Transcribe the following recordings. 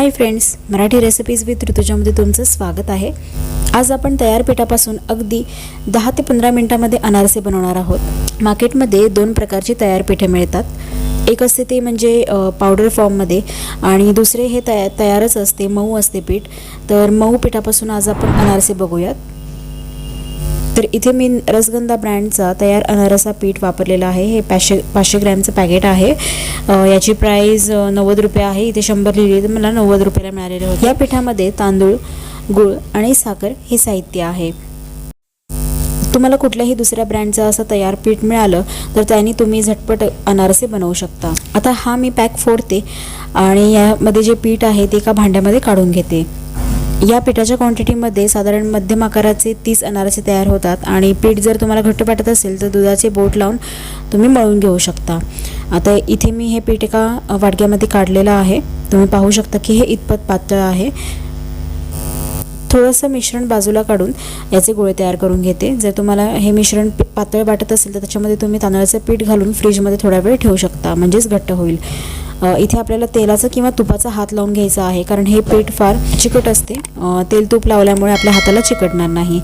Hi friends Marathi recipes with ऋतुजामध्ये तुमचं स्वागत आहे. आज आपण तयार पिठापासून अगदी दहा ते पंधरा मिनटामध्ये अनारसे बनवणार आहोत. मार्केटमध्ये दोन प्रकारची तयार पिठे मिळतात. एक असते ते म्हणजे पावडर फॉर्ममध्ये आणि दुसरे हे तया तयारच असते मऊ असते पीठ. तर मऊ पिठापासून आज आपण अनारसे बघूयात. तर इथे मी रसगंधा ब्रँडचा तयार अनारसा पीठ वापरलेला आहे. हे पाचशे पाचशे ग्रॅमचं पॅकेट आहे. याची प्राईज नव्वद रुपये आहे. इथे शंभर लिहिली तर मला नव्वद रुपयाला मिळालेले होते. या पिठामध्ये तांदूळ गुळ आणि साखर हे साहित्य आहे. तुम्हाला कुठल्याही दुसऱ्या ब्रँडचं असं तयार पीठ मिळालं तर त्याने तुम्ही झटपट अनारसे बनवू शकता. आता हा मी पॅक फोडते आणि यामध्ये जे पीठ आहे ते एका भांड्यामध्ये काढून घेते. या पिठाच्या क्वांटिटीमध्ये साधारण मध्यम आकाराचे तीस अनारसे तयार होतात आणि पीठ जर तुम्हाला घट्ट वाटत असेल तर दुधाचे बोट लावून तुम्ही मळून घेऊ शकता. आता इथे मी हे पीठ एका वाडक्यामध्ये काढलेलं आहे. तुम्ही पाहू शकता की हे इतपत पातळ आहे. थोडंसं मिश्रण बाजूला काढून याचे गोळे तयार करून घेते. जर तुम्हाला हे मिश्रण पातळ वाटत असेल तर त्याच्यामध्ये तुम्ही तांदळाचं पीठ घालून फ्रीजमध्ये थोडा वेळ ठेवू शकता. म्हणजेच घट्ट होईल. इथे आपल्याला तेलाचा किंवा तुपाचा हात लावून घ्यायचा आहे कारण हे पीठ फार चिकट असते. तेल तूप लावल्यामुळे आपल्या हाताला चिकटणार नाही.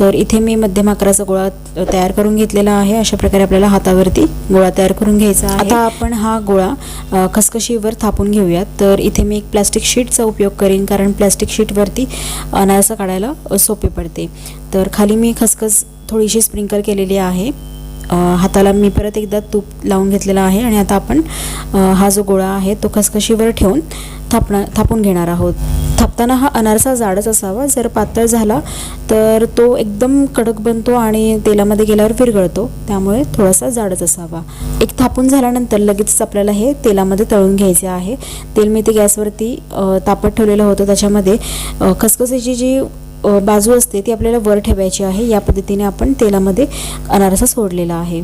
तर इथे मी मध्यम आकाराचा गोळा तयार करून घेतलेला आहे. अशा प्रकारे आपल्याला हातावरती गोळा तयार करून घ्यायचा आहे. आता आपण हा गोळा खसखशीवर थापून घेऊयात. तर इथे मी एक प्लॅस्टिक शीटचा उपयोग करीन कारण प्लॅस्टिक शीटवरती अनारसा काढायला सोपे पडते. तर खाली मी खसखस थोडीशी स्प्रिंकल केलेली आहे. हाताला मी परत एकदा तूप लावून घेतलेला आहे आणि आता आपण हा जो गोळा आहे तो खसखशीवर ठेवून थापणा थापून घेणार आहोत. थापताना हा अनारसा जाडच असावा. जर पातळ झाला तर तो एकदम कडक बनतो आणि तेलामध्ये गेल्यावर विरघळतो. त्यामुळे थोडासा जाडच असावा. एक थापून झाल्यानंतर लगेचच आपल्याला हे तेलामध्ये तळून घ्यायचे आहे. तेल मी ते गॅसवरती तापत ठेवलेलं होतं. त्याच्यामध्ये खसखसीची जी बाजू असते ती आपल्याला वर ठेवायची आहे. या पद्धतीने आपण तेलामध्ये अनारसा सोडलेला आहे.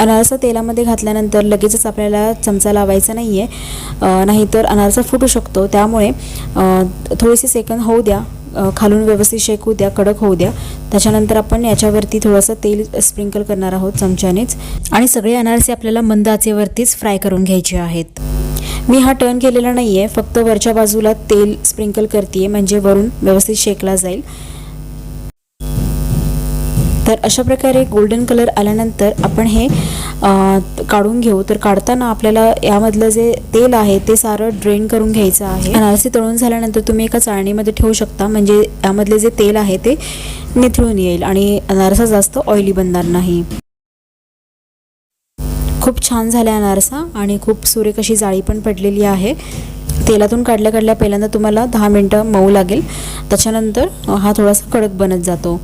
अनारसा तेलामध्ये घातल्यानंतर लगेचच आपल्याला चमचा लावायचा नाही आहे नाहीतर अनारसा फुटू शकतो. त्यामुळे थोडेसे सेकंद होऊ द्या. खालून व्यवस्थित शेकू द्या कडक होऊ द्या. त्याच्यानंतर आपण याच्यावरती थोडंसं तेल स्प्रिंकल करणार आहोत चमच्यानेच. आणि सगळे अनारसे आपल्याला मंद आचेवरतीच फ्राय करून घ्यायचे आहेत. मी हा टर्न केलेला नाही आहे फक्त वरच्या बाजूला तेल स्प्रिंकल करते म्हणजे वरून व्यवस्थित शेकला जाईल. तर अशा प्रकारे गोल्डन कलर आल्यानंतर आपण हे काढून घेऊ. तर काढताना आपल्याला यामधलं जे तेल आहे ते सारं ड्रेन करून घ्यायचं आहे. अनारसे तळून झाल्यानंतर तुम्ही एका चाळणीमध्ये ठेवू शकता. म्हणजे यामधले जे तेल आहे ते निथळून येईल. आणि अनारसा जास्त ऑइली बनणार नाही. खूप छान झाला आहे अनारसा आणि खूप सुरेख अशी जाळी पण पडलेली आहे. तेलातून काढल्या काढल्या पहिल्यांदा तुम्हाला दहा मिनटं मऊ लागेल. त्याच्यानंतर हा थोडासा कडक बनत जातो.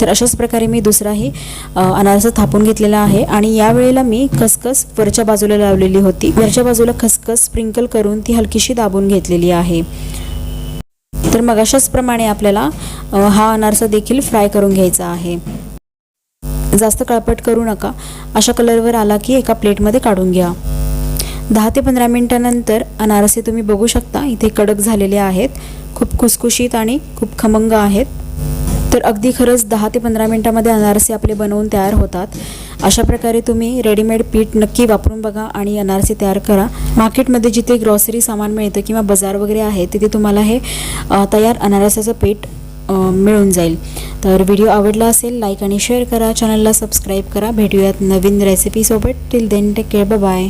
तर अशाच प्रकारे मी दुसराही अनारसा थापून घेतलेला आहे आणि यावेळेला मी खसखस वरच्या बाजूला लावलेली होती. वरच्या बाजूला खसखस स्प्रिंकल करून ती हलकीशी दाबून घेतलेली आहे. तर मग अशाच प्रमाणे आपल्याला हा अनारसा देखील फ्राय करून घ्यायचा आहे. जास्त कळपट करू नका. अशा कलरवर आला की एका प्लेटमध्ये काढून घ्या. दहा ते पंधरा मिनटानंतर अनारसे तुम्ही बघू शकता. इथे कडक झालेले आहेत. खूप खुसखुशीत आणि खूप खमंग आहेत. तर अगदी खरंच दहा ते पंधरा मिनटामध्ये अनारसे आपले बनवून तयार होतात. अशा प्रकारे तुम्ही रेडीमेड पीठ नक्की वापरून बघा आणि अनारसे तयार करा. मार्केटमध्ये जिथे ग्रॉसरी सामान मिळतं किंवा बाजार वगैरे आहे तिथे तुम्हाला हे तयार अनारसाचं पीठ मिळून जाईल. तर व्हिडिओ आवडला असेल लाईक आणि शेअर करा. चॅनलला सबस्क्राईब करा. भेटूयात नवीन रेसिपीसोबत till then take care bye